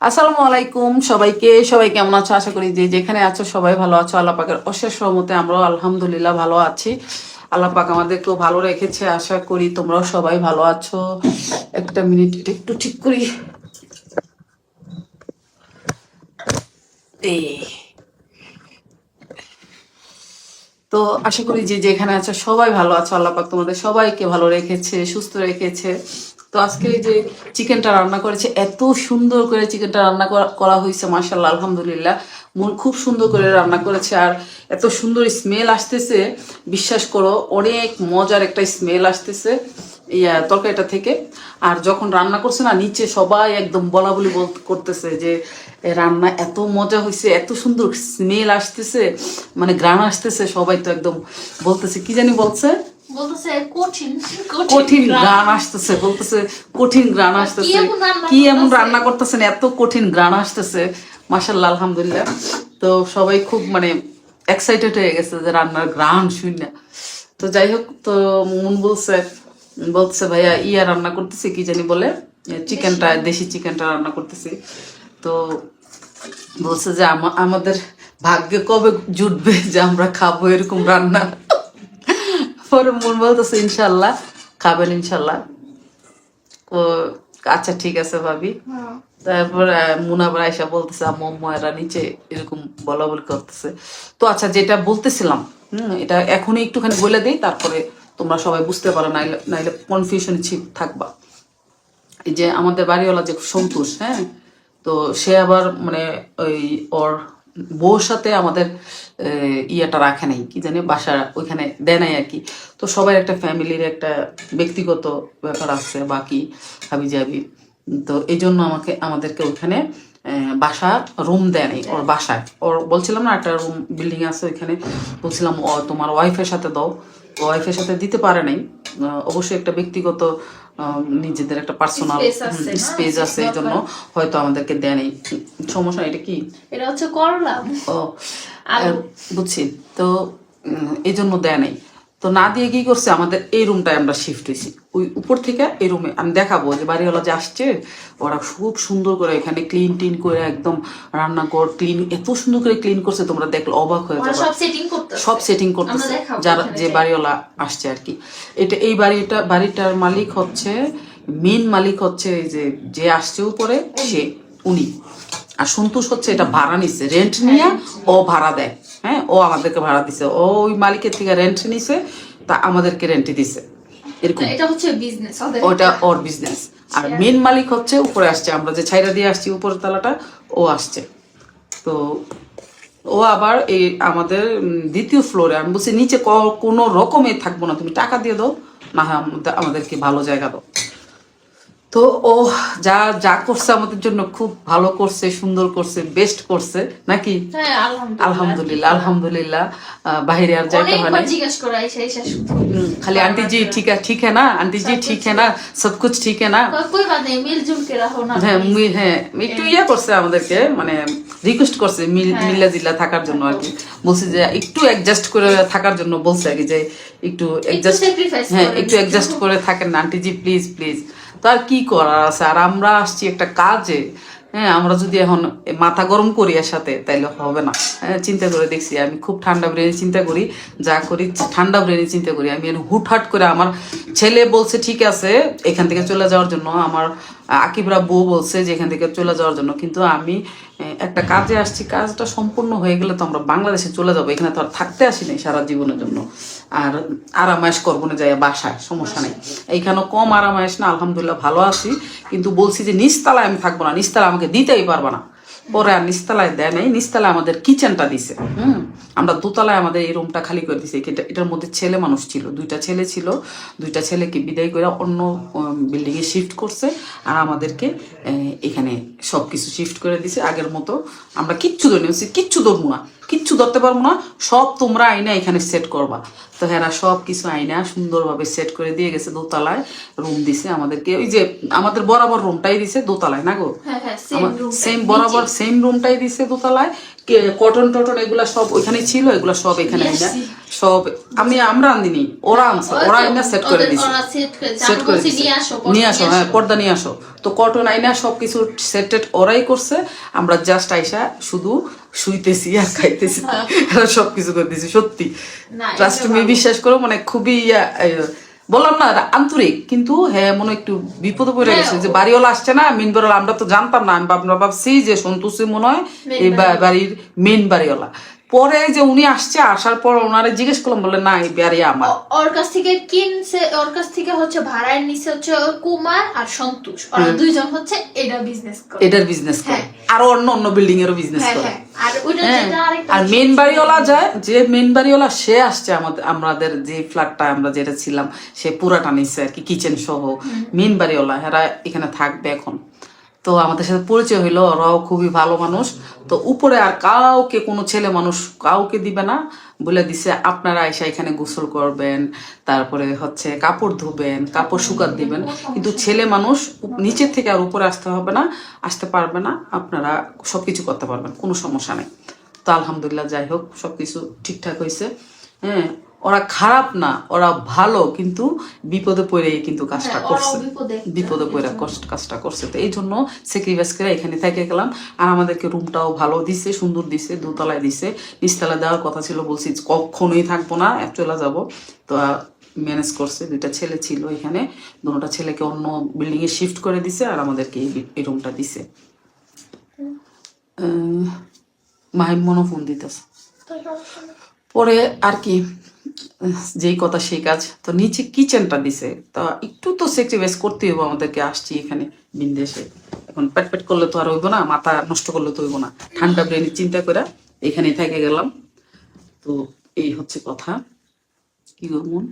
আসসালামু আলাইকুম সবাইকে, সবাই কেমন আছো? আশা করি যে যেখানে আছো সবাই ভালো আছো। আল্লাহ পাকের অশেষ সহমতে আমরাও আলহামদুলিল্লাহ ভালো আছি। আল্লাহ পাক আমাদেরকেও ভালো রেখেছে, আশা করি তোমরাও সবাই ভালো আছো। একটা মিনিট একটু ঠিক করি। তো আশা করি যে যেখানে আছো সবাই ভালো আছো। আল্লাহ পাক তোমাদের সবাইকে ভালো রেখেছে, সুস্থ রেখেছে। তো আজকে এই যে চিকেনটা রান্না করেছে, এত সুন্দর করে চিকেনটা রান্না করা- হয়েছে মার্শাল্লাহ আলহামদুলিল্লাহ। মন খুব সুন্দর করে রান্না করেছে, আর এত সুন্দর স্মেল আসতেছে। বিশ্বাস করো, অনেক মজার একটা স্মেল আসতেছে ইয়া তরকারিটা থেকে। আর যখন রান্না করছে না, নিচে সবাই একদম বলি বল- করতেছে যে রান্না এত মজা হয়েছে এত সুন্দর স্মেল আসতেছে। মানে গ্রান আসতেছে, সবাই তো একদম বলতেছে, কি জানি বলছে? বলতেছে কঠিন আসতেছে বলতেছে কঠিন আসতেছে। কি এমন রান্না করতেছেন? এত কঠিন আসতেছে। মাসাল্লাহ আলহামদুলিল্লাহ। তো সবাই খুব মানে এক্সাইটেড হয়ে গেছে যে রান্নার গ্রান শূন্য তো যাই হোক তো মন বলছে বলছে ভাইয়া ইয়া রান্না করতেছি কি জানি বলে চিকেনটা দেশি চিকেনটা রান্না করতেছি। তো বলছে যে আমা- আমাদের ভাগ্যে কবে জুটবে যে আমরা খাব এরকম রান্না? পরে মন বলতেছে ইনশাল্লাহ খাবেন ইনশাল্লাহ। তো আচ্ছা ঠিক আছে ভাবি। তারপর মুনাবার আয়সা বলতেছে ময়রা নিচে এরকম বলা বলি করতেছে। তো আচ্ছা যেটা বলতেছিলাম হুম এটা এখনই একটুখানি বলে দিই তারপরে তোমরা সবাই বুঝতে পারো নাইলে নাইলে কনফিউশন থাকবা। এই যে আমাদের বাড়িওয়ালা যে সন্তোষ হ্যাঁ তো সে আবার মানে ওই ওর বউর সাথে আমাদের ইয়েটা রাখে নাই, কি জানি বাসা ওইখানে দেয় নাই আর কি। তো সবাই একটা ফ্যামিলির একটা ব্যক্তিগত ব্যাপার আছে, বাকি হাবি জাবি। তো এই জন্য আমাকে, আমাদেরকে ওইখানে বাসা রুম দেয় নাই, ওর বাসায়। ওর বলছিলাম না একটা রুম বিল্ডিং আছে ওইখানে, বলছিলাম তোমার ওয়াইফের সাথে দাও। ওয়াইফের সাথে দিতে পারে নাই। অবশ্যই একটা ব্যক্তিগত নিজেদের একটা পার্সোনাল? স্পেস আছে এই জন্য হয়তো আমাদেরকে দেয়নি সমস্যা এটা কি? এটা হচ্ছে করলা। ও। বুঝছি। তো এই জন্য দেয় নাই। তো না দিয়ে কি করছে? আমাদের এই রুমটায় আমরা শিফট হয়েছি। ওই উপর থেকে এই রুমে আমি দেখাবো যে বাড়িওয়ালা যে আসছে ওরা খুব সুন্দর করে এখানে ক্লিন টিন করে একদম রান্নাঘর ক্লিন এত সুন্দর করে ক্লিন করছে তোমরা দেখলে অবাক হয়ে যাবে। সব সেটিং করতে সব সেটিং করতেছে যারা যে বাড়িওয়ালা আসছে আর কি। এটা এই বাড়িটা বাড়িটার মালিক হচ্ছে মেন মালিক হচ্ছে এই যে যে আসছে উপরে সে উনি। আর সন্তোষ হচ্ছে এটা ভাড়া নিচ্ছে। রেন্ট নিয়ে ও ভাড়া দেয়। হ্যাঁ ও আমাদেরকে ভাড়া দিছে। ও ওই মালিকের থেকে রেন্ট নিছে তা আমাদেরকে রেন্টে দিছে। এরকম। এটা হচ্ছে বিজনেস ওটা ওর বিজনেস আর মেন মালিক হচ্ছে উপরে আসছে আমরা যে ছাইরা দিয়ে আসছি উপরের তলাটা ও আসছে। তো ও আবার এই আমাদের দ্বিতীয় ফ্লোরে আমি বলছি নিচে কোনো রকমে থাকব না তুমি টাকা দিয়ে দাও না আমাদেরকে ভালো জায়গা দাও। তো ও যা যা করছে আমাদের জন্য খুব ভালো করছে সুন্দর করছে বেস্ট করছে নাকি? আলহামদুলিল্লাহ। আলহামদুলিল্লাহ বাহিরে আর যাইতে হয় হ্যাঁ না খালি আন্টি জি ঠিক হ্যাঁ আছে ঠিক হ্যাঁ না? আন্টি জি ঠিক না? সব কুছ ঠিক না? হ্যাঁ হ্যাঁ একটু ইয়ে করছে আমাদেরকে মানে রিকোয়েস্ট করছে মিল্লা জিল্লা থাকার জন্য আর কি। বলছে যে একটু অ্যাডজাস্ট করে থাকার জন্য বলছে আর কি যে একটু অ্যাডজাস্ট হ্যাঁ একটু অ্যাডজাস্ট করে থাকেন না। আন্টি জি প্লিজ প্লিজ তো আর কি করার আছে? আর আমরা আসছি একটা কাজে। হ্যাঁ আমরা যদি এখন মাথা গরম করি এর সাথে তাইলে হবে না। হ্যাঁ চিন্তা করে দেখছি। আমি খুব ঠান্ডা ব্রেনে চিন্তা করি যা করি ঠান্ডা ব্রেনে চিন্তা করি। আমি হুটহাট করে আমার ছেলে বলছে ঠিক আছে এখান থেকে চলে যাওয়ার জন্য। আমার আকিবরা বউ বলছে যে এখান থেকে চলে যাওয়ার জন্য। কিন্তু আমি একটা কাজে আসছি, কাজটা সম্পূর্ণ হয়ে গেলে তো আমরা বাংলাদেশে চলে যাব। এখানে তো আর থাকতে আসি নাই সারা জীবনের জন্য। আর আরামায়েশ করব না যাই বাসায়, সমস্যা নেই। এইখানেও কম আরামায়েশ না, আলহামদুলিল্লাহ ভালো আছি। কিন্তু বলছি যে নিচতলায় আমি থাকব না নিচতলা আমাকে দিতেই পারব না। পরে আর নিচতলায় দেয় নাই নিচতলায় আমাদের কিচেনটা দিছে। হুম? আমরা দোতলায় আমাদের এই রুমটা খালি করে দিছে। এটা এটার মধ্যে ছেলে মানুষ ছিল, দুইটা ছেলে ছিল। দুইটা ছেলেকে বিদায় করে অন্য বিল্ডিংয়ে শিফট করছে আর আমাদেরকে এখানে সব কিছু শিফট করে দিছে। আগের মতো আমরা কিচ্ছু ধরি কিচ্ছু ধরবো না। কিচ্ছু ধরতে পারব না সব তোমরা আইনা এখানে সেট করবা। তো হ্যাঁ সব কিছু আইনা সুন্দরভাবে সেট করে দিয়ে গেছে দোতলায় রুম দিছে আমাদেরকে। ওই যে আমাদের বরাবর রুমটাই দিছে দোতলায় না গো? হ্যাঁ হ্যাঁ সেম বরাবর সেম রুমটাই দিছে দোতলায়। কটন টটন এগুলা সব ওইখানে ছিল এগুলা সব এখানে আইনা সব আমি আমরা আনিনি ওরা আনছে ওরা আইনা সেট করে দিছে। সেট করে দিছে। নিয়ে আসো, হ্যাঁ পর্দা নিয়ে আসো। তো কটন আইনা সবকিছু সেটেড ওরাই করছে আমরা জাস্ট আইসা শুধু শুইতেছি আর খাইতেছি। এরা সবকিছু করতেছি সত্যি। ট্রাস্ট মি বিশ্বাস করো মানে খুবই বললাম না আন্তরিক কিন্তু হ্যাঁ মনে হয় একটু বিপদে পড়ে হ্যাঁ, গেছে। যে বাড়িওয়ালা আসছে না মেন বাড়িওয়ালা আমরা তো জানতাম না আমি ভাবনা ভাবছি যে সন্তোষী মনে হয় এই বাড়ির মেন বাড়িওয়ালা। পরে যে উনি আসছে আসার পর ওনারে জিজ্ঞেস করলাম বলে না এই বাড়ি আমার। ওর কাছ থেকে কিনছে ওর কাছ থেকে হচ্ছে ভাড়ায় নিছে হচ্ছে কুমার আর সন্তোষ। ওরা দুইজন হচ্ছে এটা বিজনেস করে। এটার বিজনেস করে। হ্যাঁ। আরও অন্য অন্য বিল্ডিং এরও বিজনেস হ্যাঁ করে। হ্যাঁ। আর আর মেন বাড়িওয়ালা যায় যে মেন বাড়িওয়ালা সে আসছে আমাদের আমাদের যে ফ্ল্যাটটা আমরা যেটা ছিলাম সে পুরাটা নিচ্ছে আর কি কিচেন সহ। মেন বাড়িওয়ালা এরা এখানে থাকবে এখন। তো আমাদের সাথে পরিচয় হইল ওরাও খুবই ভালো মানুষ। তো উপরে আর কাউকে, কোনো ছেলে মানুষ কাউকে দিবে না। বলে দিছে, আপনারা এসে এখানে গোসল করবেন, তারপরে হচ্ছে কাপড় ধুবেন, কাপড় শুকাত দিবেন। কিন্তু ছেলে মানুষ নিচের থেকে আর উপরে আসতে হবে না, আসতে পারবে না। আপনারা সব কিছু করতে পারবেন, কোনো সমস্যা নেই। তো আলহামদুলিল্লাহ, যাই হোক সব কিছু ঠিকঠাক হয়েছে হ্যাঁ ওরা খারাপ না ওরা ভালো কিন্তু বিপদে পড়ে কিন্তু কাজটা হ্যাঁ, করছে। বিপদে। পড়ে কষ্ট কাজটা করছে। তো এই জন্য স্যাক্রিফাইস করে এখানে থেকে গেলাম। আর আমাদেরকে রুমটাও ভালো দিছে সুন্দর দিছে দোতলায় দিছে। নিচতলায় দেওয়ার কথা ছিল বলছি কখনোই থাকব না চলে যাব। তো ম্যানেজ করছে দুইটা ছেলে ছিল এখানে। দুটা ছেলেকে অন্য বিল্ডিং এ শিফট করে দিছে আর আমাদেরকে এই রুমটা দিছে। মাহিম মনো ফোন দিতেছে। পরে আর কি যেই কথা সেই কাজ। তো নিচে কিচেনটা দিছে। তা একটু তো স্যাক্রিফাইস করতে হইব আমাদেরকে। আসছি এখানে বিন্দেশে। এখন পেট পেট করলে তো আর হইব না মাথা নষ্ট করলে তো হইব না। ঠান্ডা ব্রেনে চিন্তা করে এখানে থেকে গেলাম। তো এই হচ্ছে কথা। কি মন?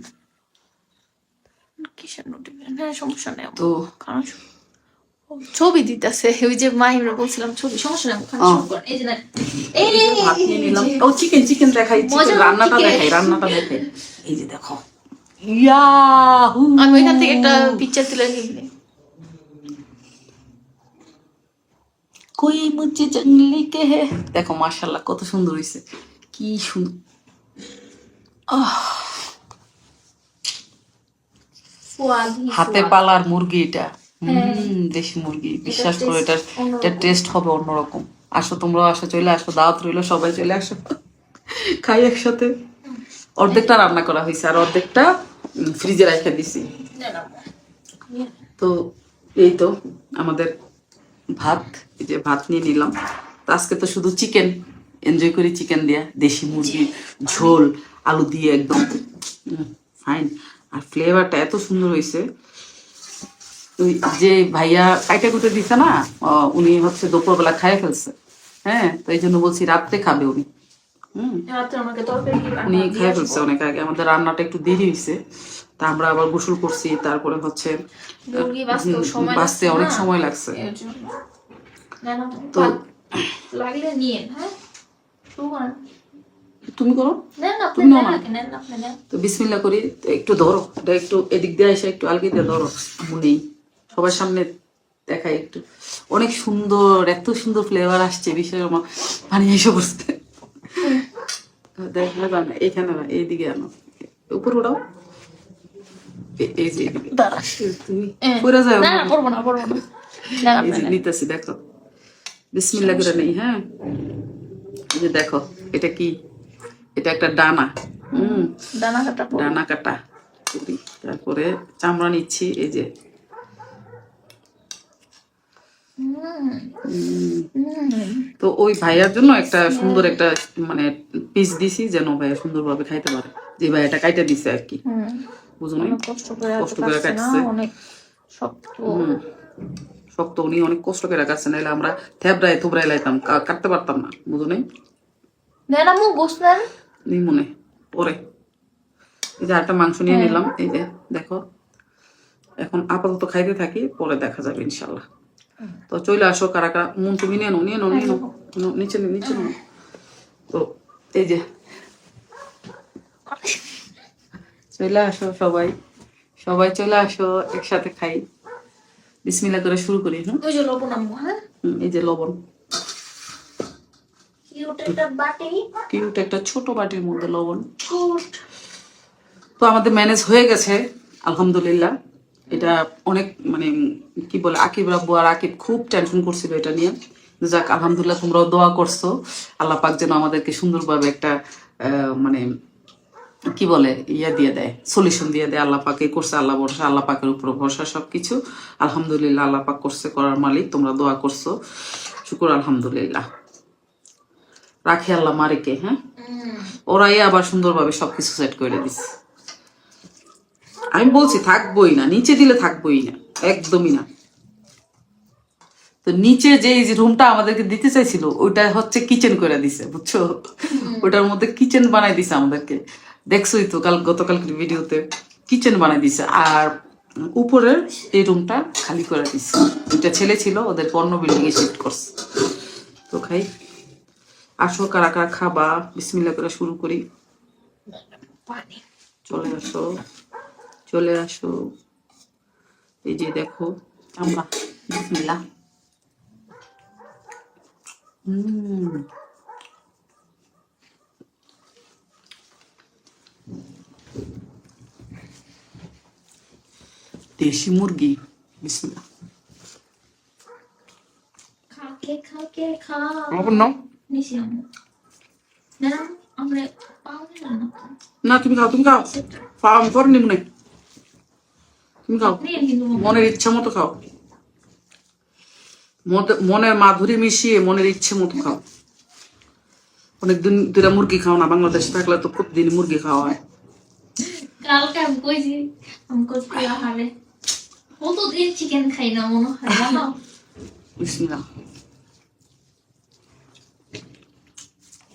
কিসের নোটিফিকেশন হ্যাঁ সমস্যা নেই। তো কারণ ছবি দিতেছে ওই যে মাহিমরা বলছিলাম ছবি সমস্যা না এই যে ও চিকেন চিকেন দেখাই চিকেন রান্নাটা দেখাই রান্নাটা দেখাই। এই যে দেখো। ইয়াহু। আমি এখান থেকে একটা পিকচার তুলে নিলে কই মুচি জঙ্গলি কে হে দেখো মাশাআল্লাহ কত সুন্দর হইছে। কি সুন্দর হাতে পালার মুরগি এটা। হুম। দেশি মুরগি বিশ্বাস করো এটা এটা টেস্ট হবে অন্যরকম। আসো তোমরা আসো চলে আসো দাওয়াত রইল সবাই চলে আসো। খাই একসাথে। অর্ধেকটা রান্না করা হয়েছে আর অর্ধেকটা ফ্রিজে রেখে দিছি। তো এই তো আমাদের ভাত এই যে ভাত নিয়ে নিলাম। তো আজকে তো শুধু চিকেন এনজয় করি চিকেন দিয়া। দেশি মুরগির ঝোল আলু দিয়ে একদম। ফাইন আর ফ্লেভারটা এত সুন্দর হয়েছে। যে ভাইয়া কাইটা কুটে দিছে না উনি হচ্ছে দুপুরবেলা খাইয়ে ফেলছে। হ্যাঁ তো এই জন্য বলছি রাত্রে খাবে উনি। উনি খেয়ে ফেলছে অনেক আগে। আমাদের রান্নাটা একটু দেরি হয়েছে তা আমরা আবার গোসল করছি তারপরে হচ্ছে বাঁচতে অনেক সময় লাগছে। তো লাগলে হ্যাঁ? তুমি করো। তুমি নাও। না। তো বিসমিল্লা করি একটু ধরো। এটা একটু এদিক দিয়ে এসে একটু আলগি দিয়ে ধরো। মুনি সবার সামনে দেখাই একটু। অনেক সুন্দর এত সুন্দর ফ্লেভার আসছে বিষয় আমার। পানি এসে বসতে দেখা না এখানে না এইদিকে আনো। উপর ওটাও। নিতেছি দেখো। বিসমিল্লা করে নেই হ্যাঁ? এই যে দেখো এটা কি? এটা একটা ডানা হুম দানা কাটা ডানা কাটা। তারপরে চামড়া নিচ্ছি এই যে। তো ওই ভাইয়ার জন্য একটা সুন্দর একটা মানে পিস দিছি যেন ভাইয়া সুন্দরভাবে খাইতে পারে। যে ভাইয়াটা কাইটা দিছে আর কি। বুঝো কষ্ট করে কষ্ট করে কাটছে অনেক শক্ত। শক্ত উনি অনেক কষ্ট করে কাটছে নাহলে আমরা থ্যাবড়ায় থুবড়ায় লাইতাম কাটতে পারতাম না বুঝো নাই? নেন আমু বসলেন নেই মনে পরে। এই যে একটা মাংস নিয়ে নিলাম এই যে দেখো। এখন আপাতত খাইতে থাকি পরে দেখা যাবে ইনশাল্লাহ। তো চলে আসো কারা কারা? মন তুমি নিয়ে নো নিয়ে নো নিয়ে নো নিচে নে, নিচে নো তো এই যে চলে আসো সবাই। সবাই চলে আসো একসাথে খাই। বিসমিল্লা করে শুরু করি হ্যাঁ ওই যে লবণ আম্মু হ্যাঁ? এই যে লবণ। কিউট একটা বাটি। কিউট একটা ছোট বাটির মধ্যে লবণ। তো আমাদের ম্যানেজ হয়ে গেছে আলহামদুলিল্লাহ। এটা অনেক মানে কি বলে আকিব রাব্বু আর আকিব খুব টেনশন করছিল এটা নিয়ে। যাক আলহামদুলিল্লাহ তোমরাও দোয়া করছ। আল্লাহ পাক যেন আমাদেরকে সুন্দরভাবে একটা মানে কি বলে ইয়া দিয়ে দেয় সলিউশন দিয়ে দেয়। আল্লাহ পাকে করছে আল্লাহ ভরসা আল্লাহ পাকের উপর ভরসা সবকিছু। আলহামদুলিল্লাহ আল্লাহ পাক করছে করার মালিক তোমরা দোয়া করছ। শুকুর আলহামদুলিল্লাহ। রাখি আল্লাহ মারিকে হ্যাঁ? ওরাই আবার সুন্দরভাবে সবকিছু সেট করে দিচ্ছে আমি বলছি থাকবোই না নিচে দিলে থাকবোই না একদমই না। তো নিচে যে রুমটা আমাদেরকে দিতে চাইছিল ওইটা হচ্ছে কিচেন করে দিছে বুঝছ? ওটার মধ্যে কিচেন বানাই দিছে আমাদেরকে। দেখছোই তো কাল গতকালকের ভিডিওতে কিচেন বানাই দিছে আর উপরের এই রুমটা খালি করে দিছে। দুইটা ছেলে ছিল ওদের বিল্ডিং এ শিফট করছে। তো খাই আসো কারা কারা খাবা বিসমিল্লা করে শুরু করি। চলে আসো। চলে আসো। এই যে দেখো। আমরা হুম। দেশি মুরগি খাকে খাকে খা। আমরা পাও না না তুমি খাও তুমি খাও। খাও আমি পরে নিব না তুমি খাও। মনের ইচ্ছা মতো খাও। মনের মাধুরী মিশিয়ে মনের ইচ্ছে মতো খাও। অনেক দিন দুটা মুরগি খাও না বাংলাদেশে থাকলে তো প্রতিদিন মুরগি খাওয়া হয়। কালকে আমি কইছি আমি কইছি আহারে কতদিন চিকেন খাই না মনে হয় জানো? বিসমিল্লাহ।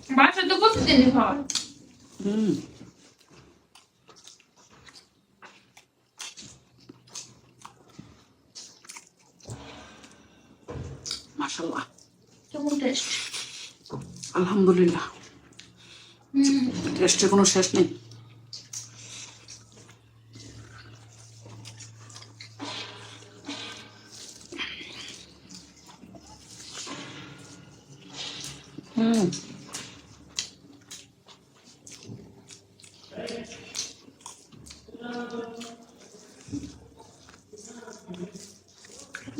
বাসায় তো প্রতিদিনই খাওয়া? হুম। মাশাল্লাহ কেমন টেস্ট আলহামদুলিল্লাহ। হুম। টেস্টের কোনো শেষ নেই। হুম।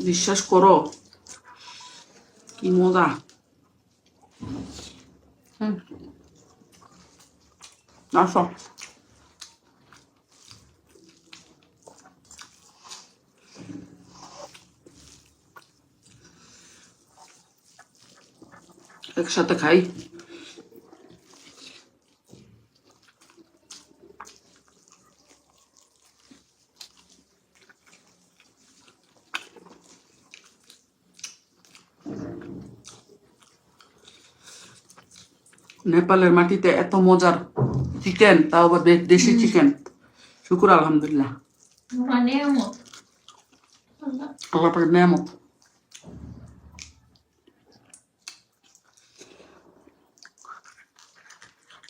বিশ্বাস করো। কি মজা হুম আসো একসাথে খাই নেপালের মাটিতে এত মজার চিকেন তাও আবার দেশি চিকেন শুকুর আলহামদুলিল্লাহ। আল্লাহ পাকের নিয়ামত।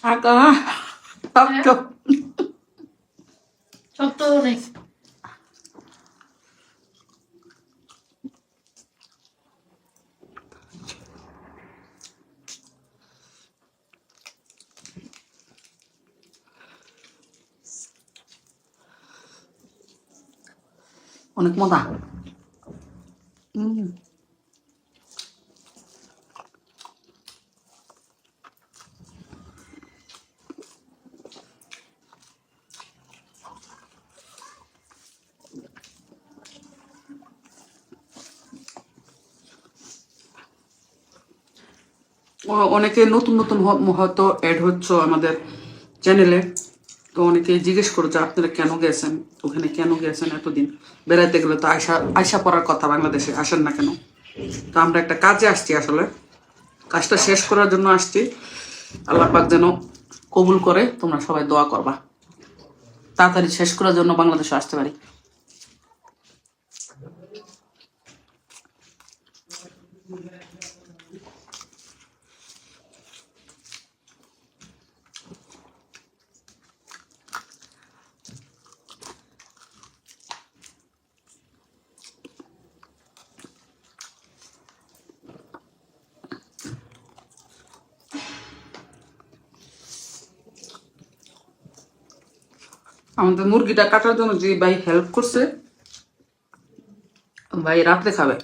আকা আকা সত্য অনেক অনেক মজা অনেকে নতুন নতুন হয়তো অ্যাড হচ্ছে আমাদের চ্যানেলে তো অনেকে জিজ্ঞেস করো যে আপনারা কেন গেছেন? ওখানে কেন গেছেন এতদিন? বেড়াইতে গেলে তো আয়সা আয়সা পড়ার কথা বাংলাদেশে, আসেন না কেন? তো আমরা একটা কাজে আসছি আসলে। কাজটা শেষ করার জন্য আসছি। আল্লাপাক যেন কবুল করে, তোমরা সবাই দোয়া করবা। তাড়াতাড়ি শেষ করার জন্য বাংলাদেশে আসতে পারি। আমাদের মুরগিটা কাটার জন্য যে ভাই হেল্প করছে ভাই রাত্রে খাবে।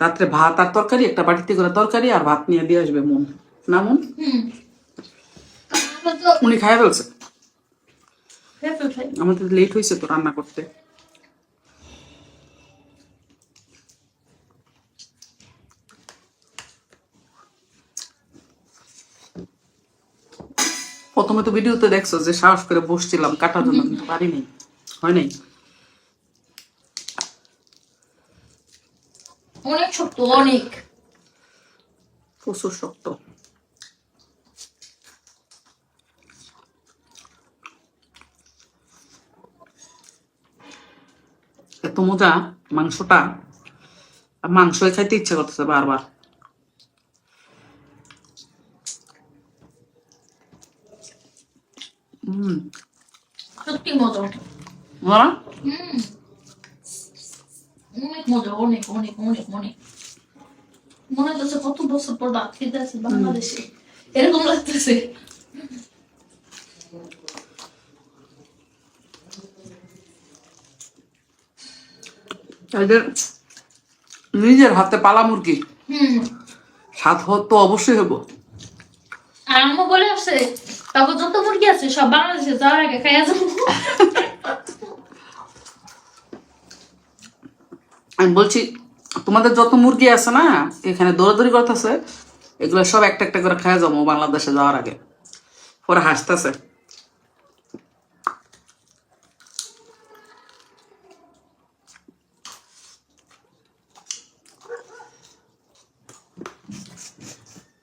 রাত্রে ভাত আর তরকারি একটা বাটিতে করে তরকারি আর ভাত নিয়ে দিয়ে আসবে মন। না মন? উনি খাই ফেলছে? খেয়ে ফেলছি। আমাদের লেট হয়েছে তো রান্না করতে। প্রথমে তো ভিডিওতে দেখছ যে সাহস করে বসছিলাম কাটার জন্য কিন্তু পারিনি। হয় নাই? অনেক শক্ত অনেক। প্রচুর শক্ত। এত মজা মাংসটা মাংসই খাইতে ইচ্ছে করতেছে বারবার। হম। সত্যি মজা? হুম। অনেক মজা অনেক অনেক অনেক অনেক। মনে হচ্ছে কত বছর পর ভাত খেতে আছে বাংলাদেশে। এরকম লাগতেছে। নিজের হাতে পালা মুরগি। হুম। স্বাদ হত তো অবশ্যই হব। আর আম্মু বলে আসছে তারপর যত মুরগি আছে, সব বাংলাদেশে যাওয়ার আগে খাইয়া যাব। আমি বলছি, তোমাদের যত মুরগি আছে না, এখানে দৌড়াদৌড়ি করতেছে, এগুলো সব একটা একটা করে খাওয়া যাব বাংলাদেশে যাওয়ার আগে। পরে হাসতেছে।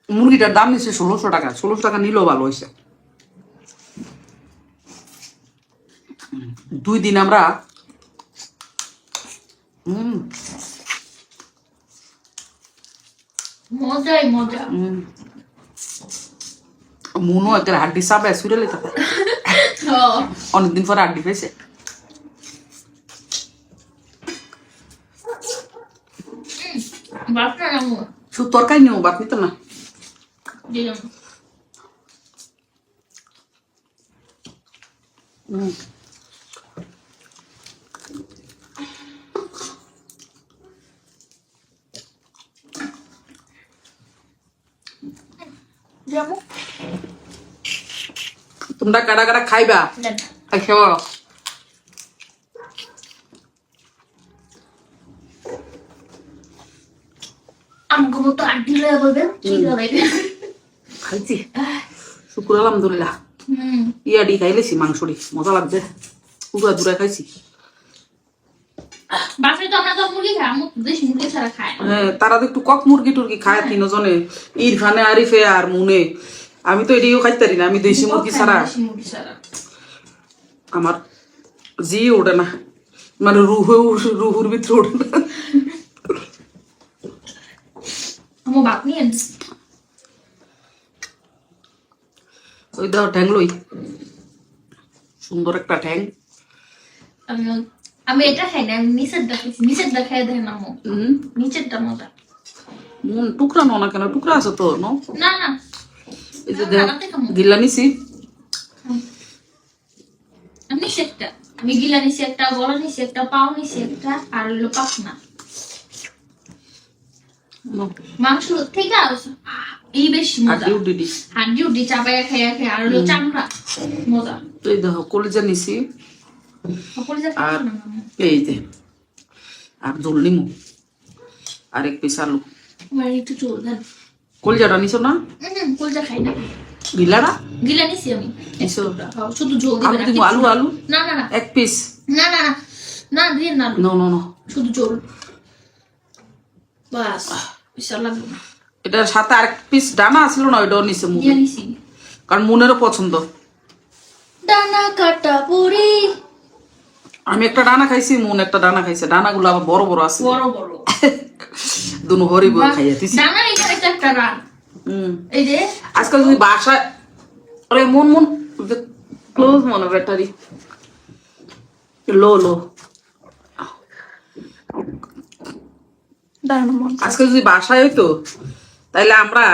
মুরগিটার দাম নিচ্ছে ষোলোশো টাকা ষোলোশো টাকা নিলেও ভালো হয়েছে দুই দিন আমরা মনও একটা হাড্ডি সুরে লেতে অনেকদিন পরে হাড্ডি পেয়েছে শুধু তরকারি নিও বাপ নিত না। হুম। তোমরা কাটা কাটা খাইবা? দেন আর মতো আড্ডি লয়ে বলবেন ঠিক হবে খাইছি। শুকুর আলহামদুলিল্লাহ। হুম। ইয়াডি খাইলেছি মাংসড়ি মজা লাগছে পুরা দূরে খাইছি। হ্যাঁ, তারা তো একটু কক মুরগি টুরগি খায় তিনজনে ইরফানে আরিফে আর মুনে। আমি তো এটিও খাইতে পারি না আমি দেশি মুরগি ছাড়া। আমার জি ওঠে না মানে রুহু রুহুর ভিতরে ওঠে না। আম্মু ভাত নিয়ে ওই দাও ঠ্যাং লই। সুন্দর একটা ঠ্যাং। আমি এটা খাই না আমি নিচের দেখাইছি নিচের দেখাই হুম। নিচেরটা মজা মন টুকরা নো না কেন টুকরা আছে তো নো না না। এই যে। গিল্লা নিছি আমি গিলা নিছি একটা গলা নিছি একটা পাও নিছি একটা আর হলো পাখনা। মাংস থেকে আহ, এই বেশি আর মজা ডিউ ডিডি হাড্ডি উড্ডি চাপাইয়া খাইয়া খাই আর হলো চামড়া। মজা। তো এই দেখো কলিজা নিছি। সকলে যা আর খাইছো না এই যে আর ঝোল নিমু। আর এক পিস আলু। একটু চুল দেন কলিজাটা নিছো না? কলজা খাই না। গিলাটা গিলা নিছি আমি। নিছো শুধু ঝোল আলু দিবেন আলু আলু? না না না। এক পিস না না না। না দিয়ে না। নো নো নো শুধু ঝোল। বাস বিশাল লাগবে না। এটার সাথে আর পিস ডানা ছিল না ওইটাও নিছে কারণ মনেরও পছন্দ। ডানা কাটা পুরি। আমি একটা ডানা খাইছি মন একটা ডানা খাইছে। ডানাগুলো আবার বড় বড় আছে। বড় বড়। দুনো হরি বই খাইয়া দিছি। ডানা একটা হুম। এই যে আজকাল যদি বাসায় আরে মন মন ক্লোজ মনে ব্যাটারি লো লো। আজকে যদি বাসায় হইতো তাইলে আমরা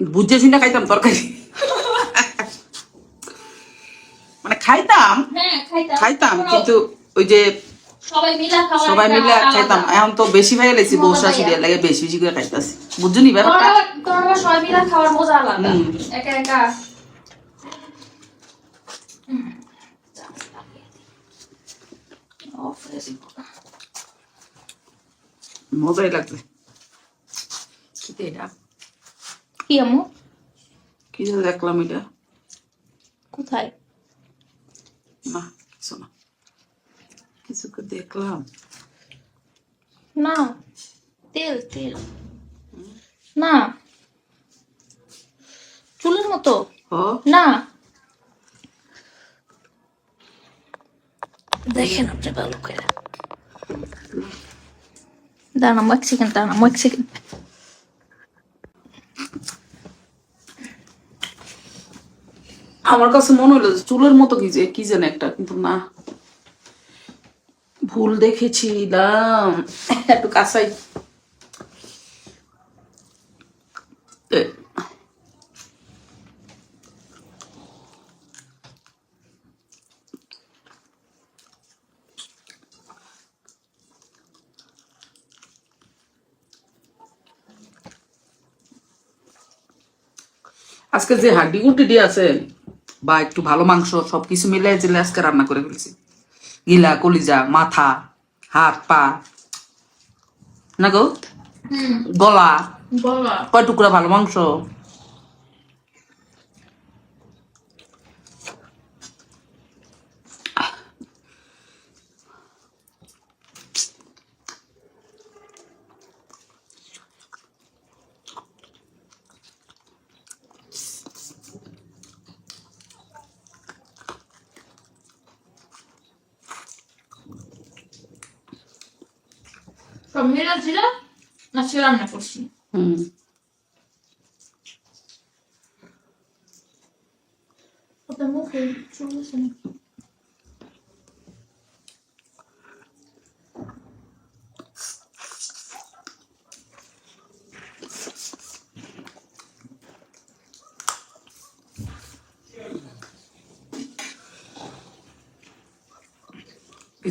বুঝে শুনে খাইতাম তরকারি। মানে খাইতাম। হ্যাঁ খাইতাম। খাইতাম কিন্তু ওই যে সবাই মিলা খাওয়া সবাই একটা মিলে খাইতাম। এখন তো বেশি ভাই লেছি বউ শাশুড়ি লাগে বেশি বেশি করে খাইতাছি। বুঝুনি ব্যাপারটা? তোমরা তোমরা সবাই মিলা খাওয়ার মজা আলাদা। একা একা। মজাই লাগছে। কি এটা। কি আম্মু? কি দেখলাম এটা? কোথায়? না কিছু না কিছু করে দেখলাম। না তেল তেল। না। চুলের মতো। না। দেখেন আপনি ভালো করে। দাঁড়াম এক সেকেন্ড দাঁড়াম এক সেকেন্ড আমার কাছে মনে হলো যে চুলের মতো কি যে কি যেন একটা কিন্তু না। ভুল দেখেছিলাম। একটু কাঁচাই আজকে যে হাড্ডি গুটি দিয়ে আছে, বা একটু ভালো মাংস, সবকিছু মিলে জিলে আজকে রান্না করে ফেলছি। গিলা কলিজা মাথা হাত পা। না গো? গলা। কয় টুকরা ভালো মাংস সব মিলা ছিল না সে রান্না করছি হুম ওটা মুখে চলেছে না এই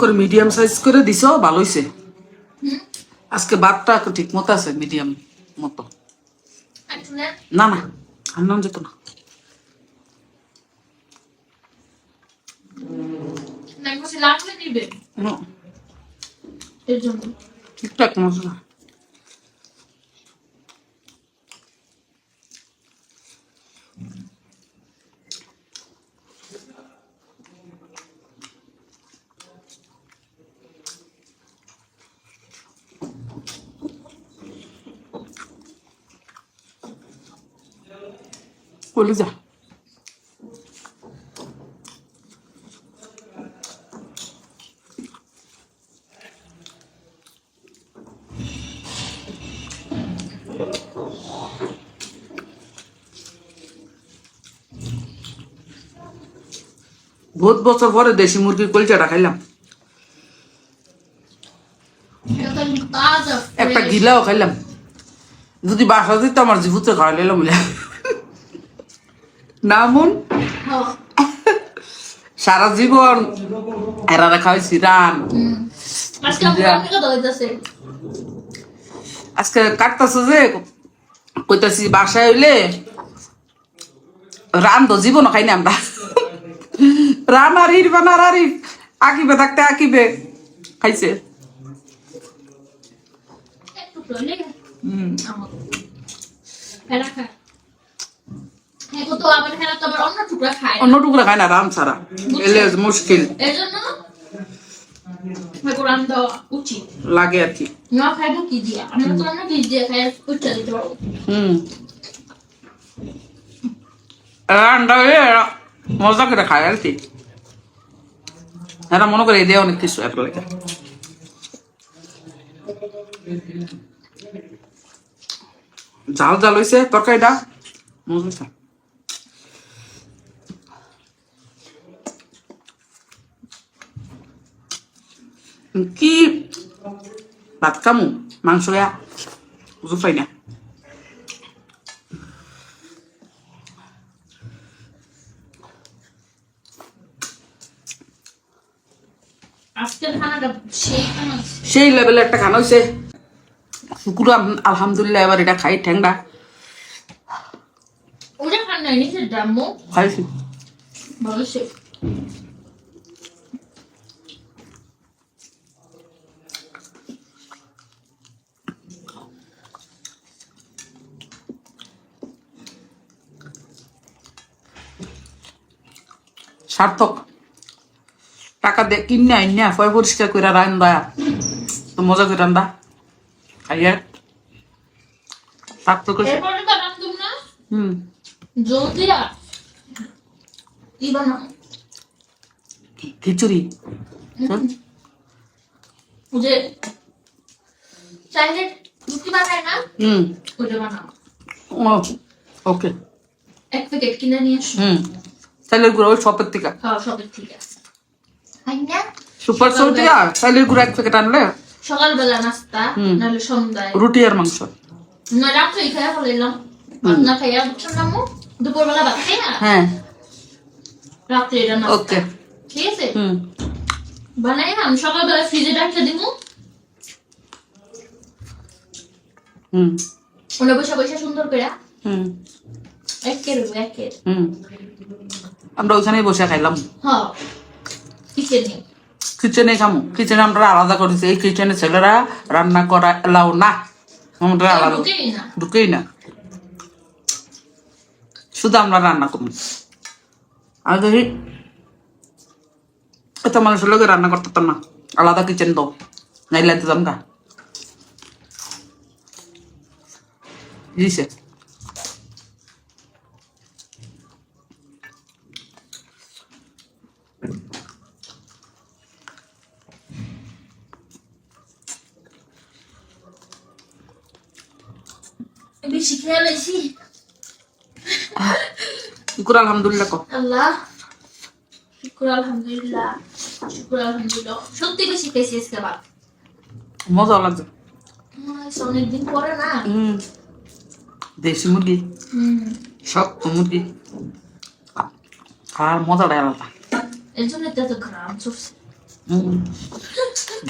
করে মিডিয়াম সাইজ করে দিছ ভালো হয়েছে আজকে ভাতটা ঠিক মতো আছে মিডিয়াম মতো। না না আনলাম যেত না। ঠিকঠাক মশলা কলিজা বহুত বছর পরে দেশি মুরগির কলিজাটা খাইলাম। একটা। গিলাও খাইলাম। যদি বাসা দিত আমার জিভুতে খাওয়া লাইলাম বলে না মন হ্যাঁ। সারা জীবন এরা খাওয়াইছি রান। আজকে কাটতাছে যে কইতাছি বাসায় হইলে রান তো জীবন খাই না আমরা। রান আর ইরবান আর আরিফ আকিবে থাকতে আঁকিবে খাইছে। হুম আমার হেরা খায় হ্যাঁ তো আবার হেরা তো আবার অন্য টুকরা খায় না। রাম ছাড়া। এলে মুশকিল। লাগে আর কি। রান্না হয়ে মজা করে খায় আর কি। এরা মনে করে এদের অনেক কিছু জাল জাল হয়েছে তরকারিটা। মজা কি? ভাত কামু মাংস পাই না। সেই লেভেলের একটা খানা হয়েছে শুকুর আলহামদুলিল্লাহ এবার এটা খাই নাই খাইছি। ভালো সার্থক। টাকা দিয়ে কিনে আইনা ফয় পরিষ্কার করে রান্দা তো মজা করে রান্দা খাইয়া সার্থক তো রান্ধুম না। হুম। জলদিয়া কি বানাও খিচুড়ি? হুম? ওই যে চাইলে রুটি বানায় না হুম। ওটা বানাও। ওকে। এক প্যাকেট কিনে নিয়ে হুম। চাইলের গুঁড়া ওই শপের থেকে। খাই সুপার শপ থেকে চাইলের গুঁড়া এক প্যাকেট আনলে? সকালবেলা নাস্তা হুম। নাহলে সন্ধ্যায়। রুটি আর মাংস। না রাত্রে খাইয়া ফেলাইলাম না খাইয়া বুঝছেন না দুপুরবেলা ভাত খাই না হ্যাঁ। রাত্রে এটা নাস্তা। ওকে। ঠিক আছে? হুম। বানাই আমি সকালবেলা ফ্রিজে রাখতে দিব হুম। ওটা বসে বসে সুন্দর করে হুম। একের একের। হুম। আমরা ওইখানেই বসে খাইলাম। হ্যাঁ। কিচেনে কিচেনে খামু। কিচেনে আমরা আলাদা করেছি। এই কিচেনে ছেলেরা রান্না করা এলাও না। আমরা আলাদা। ঢুকেই না। শুধু আমরা রান্না করব। আর দেখি এত মানুষের লোকে রান্না করতাম না। আলাদা কিচেন দাও। নাইলে দিতাম গা। দিছে। বেশি খেয়াল আইসি শুকুর আলহামদুলিল্লাহ কো আল্লাহ শুকুর আলহামদুলিল্লাহ শুকুর আলহামদুলিল্লাহ। সত্যি বেশি খেয়েছি আজকে ভাত মজা লাগছে। অনেকদিন পরে না। হুম। দেশি মুরগি হুম। শক্ত মুরগি। আর মজাটা আলাদা। এর জন্য এত ঘ্রাম চড়ছে।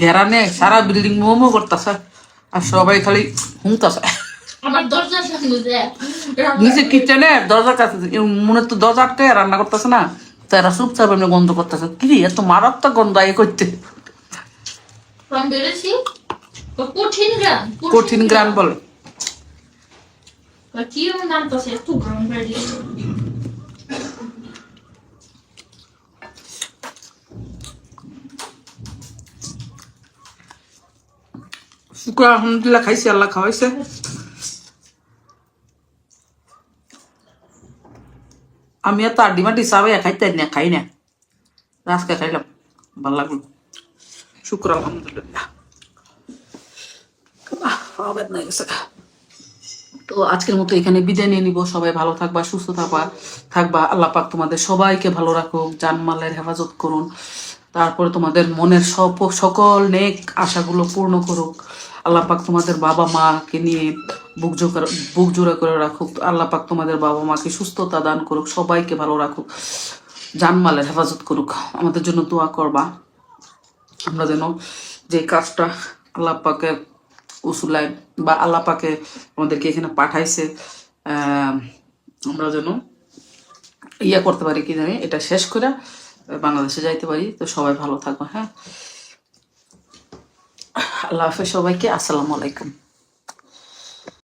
ঘেরানে সারা বিল্ডিং মোমো করতেছে। আর সবাই খালি হুমতাছে আমার দরজার সামনে যে নিচে কিচেনে দরজার কাছে মনে তো দরজা আটকে রান্না করতেছে না। তারা চুপচাপ এমনি গন্ধ করতেছে। কি এত মারাত্মক গন্ধ করতে কঠিন গ্রাম কঠিন বলে। কি নাম তো আছে একটু গ্রাম শুক্র আলহামদুলিল্লাহ খাইছি আল্লাহ খাওয়াইছে। আমি এত আড্ডি মাটি সাবে খাইতে না খাই না আজকে খাইলাম ভালো লাগল শুক্র আলহামদুলিল্লাহ। তো আজকের মতো এখানে বিদায় নিয়ে নিব। সবাই ভালো থাকবা, সুস্থ থাকবা থাকবা। আল্লাহ পাক তোমাদের সবাইকে ভালো রাখুক, জানমালের হেফাজত করুন। তারপরে তোমাদের মনের সব সকল নেক আশাগুলো পূর্ণ করুক। আল্লাহ পাক তোমাদের বাবা মাকে নিয়ে বুক বুক জোড়া করে রাখুক। আল্লাহ পাক তোমাদের বাবা মাকে সুস্থতা দান করুক, সবাইকে ভালো রাখুক, জানমালের হেফাজত করুক। আমাদের জন্য দোয়া করবা। আমরা যেন যে কাজটা আল্লাহ পাকে উসুলায় বা আল্লাহ পাকে আমাদেরকে এখানে পাঠাইছে আমরা যেন ইয়া করতে পারি কি জানি, এটা শেষ করে বাংলাদেশে যাইতে পারি। তো সবাই ভালো থাকবে হ্যাঁ। আল্লাহ হাফেজ সবাইকে, আসসালামু আলাইকুম।